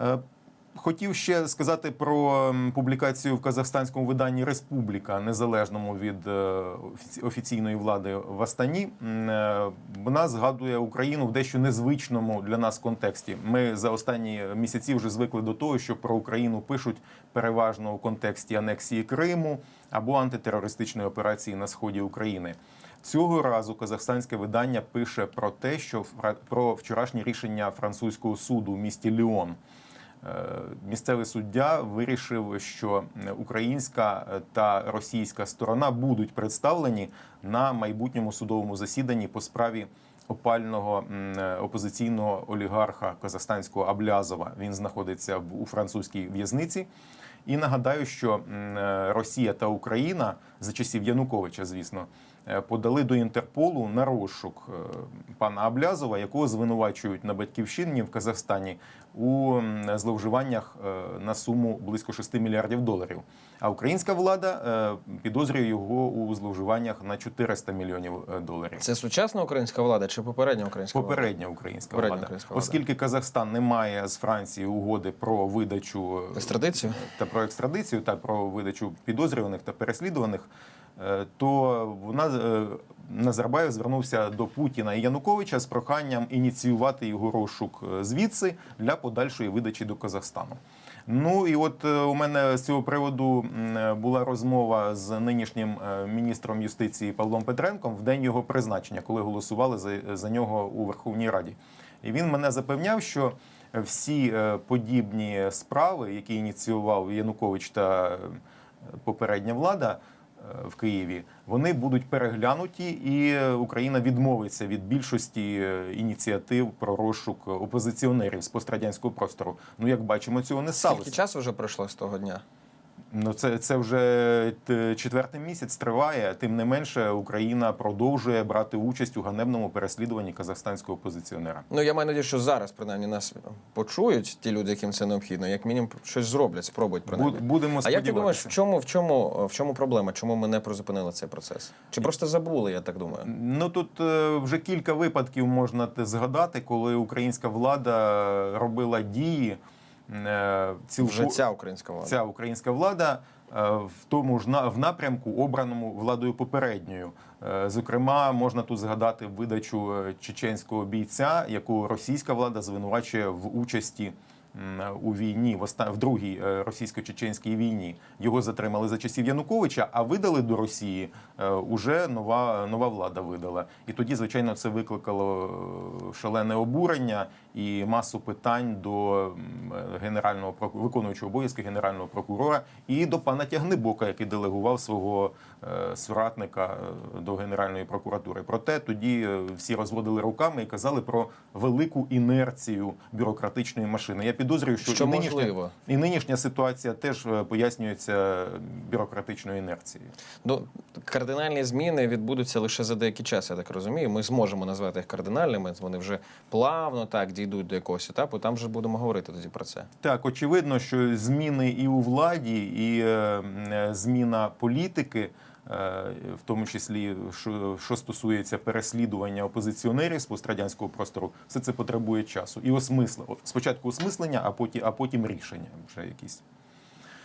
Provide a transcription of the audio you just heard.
uh, Хотів ще сказати про публікацію в казахстанському виданні Республіка, незалежному від е, офіційної влади в Астані. Е, Вона згадує Україну в дещо незвичному для нас контексті. Ми за останні місяці вже звикли до того, що про Україну пишуть переважно у контексті анексії Криму або антитерористичної операції на сході України. Цього разу казахстанське видання пише про те, що про вчорашнє рішення французького суду в місті Ліон. Е, Місцевий суддя вирішив, що українська та російська сторона будуть представлені на майбутньому судовому засіданні по справі опального е, опозиційного олігарха казахстанського Аблязова. Він знаходиться у французькій в'язниці. І нагадаю, що е, Росія та Україна за часів Януковича, звісно, е, подали до Інтерполу на розшук е, пана Аблязова, якого звинувачують на батьківщині в Казахстані у зловживаннях е, на суму близько 6 мільярдів доларів. А українська влада е, підозрює його у зловживаннях на 400 мільйонів е, доларів. Це сучасна українська влада чи попередня українська влада? Попередня українська Попередня влада, українська влада. оскільки Казахстан не має з Францією угоди про видачу е, Екстрадицію? та про екстрадицію та про видачу підозрюваних та переслідуваних, е, то вона е, Назарбаєв звернувся до Путіна і Януковича з проханням ініціювати його розшук е, звідси для подальшої видачі до Казахстану. Ну і от е, у мене з цього приводу е, була розмова з нинішнім е, міністром юстиції Павлом Петренком в день його призначення, коли голосували за, за нього у Верховній Раді. І він мене запевняв, що всі е, подібні справи, які ініціював Янукович та е, попередня влада е, в Києві, вони будуть переглянуті, і е, Україна відмовиться від більшості е, ініціатив про розшук опозиціонерів з пострадянського простору. Ну як бачимо, цього не Скільки сталося. часу вже пройшло з того дня? Ну це, це вже четвертий місяць триває. Тим не менше, Україна продовжує брати участь у ганебному переслідуванні казахстанського опозиціонера. Ну я маю надію, що зараз принаймні нас почують ті люди, яким це необхідно, як мінімум щось зроблять, спробують принаймні. Буд- Будемо А як ти думаєш, в чому, в чому, в чому проблема? Чому ми не призупинили цей процес? Чи просто забули, я так думаю? Ну тут е, вже кілька випадків можна згадати, коли українська влада робила дії. Е, цілку- Вже ця українська влада. ця українська влада е, в тому ж на- в напрямку, обраному владою попередньою. Е, Зокрема, можна тут згадати видачу чеченського бійця, яку російська влада звинувачує в участі. У війні в другій е, російсько-чеченській війні його затримали за часів Януковича, а видали до Росії е, уже нова нова влада видала. І тоді, звичайно, це викликало е, шалене обурення і масу питань до генерального виконуючого обов'язки генерального прокурора і до пана Тягнебока, який делегував свого соратника до Генеральної прокуратури. Проте тоді всі розводили руками і казали про велику інерцію бюрократичної машини. Я підозрюю, що, Що і, нинішня, і нинішня ситуація теж е, пояснюється бюрократичною інерцією. Ну, кардинальні зміни відбудуться лише за деякий час, я так розумію. Ми зможемо назвати їх кардинальними. Вони вже плавно так дійдуть до якогось етапу. Там вже будемо говорити тоді про це. Так, очевидно, що зміни і у владі, і е, е, зміна політики, в тому числі що, що стосується переслідування опозиціонерів з пострадянського простору, все це потребує часу і осмислення. Спочатку осмислення, а потім, а потім рішення вже якісь.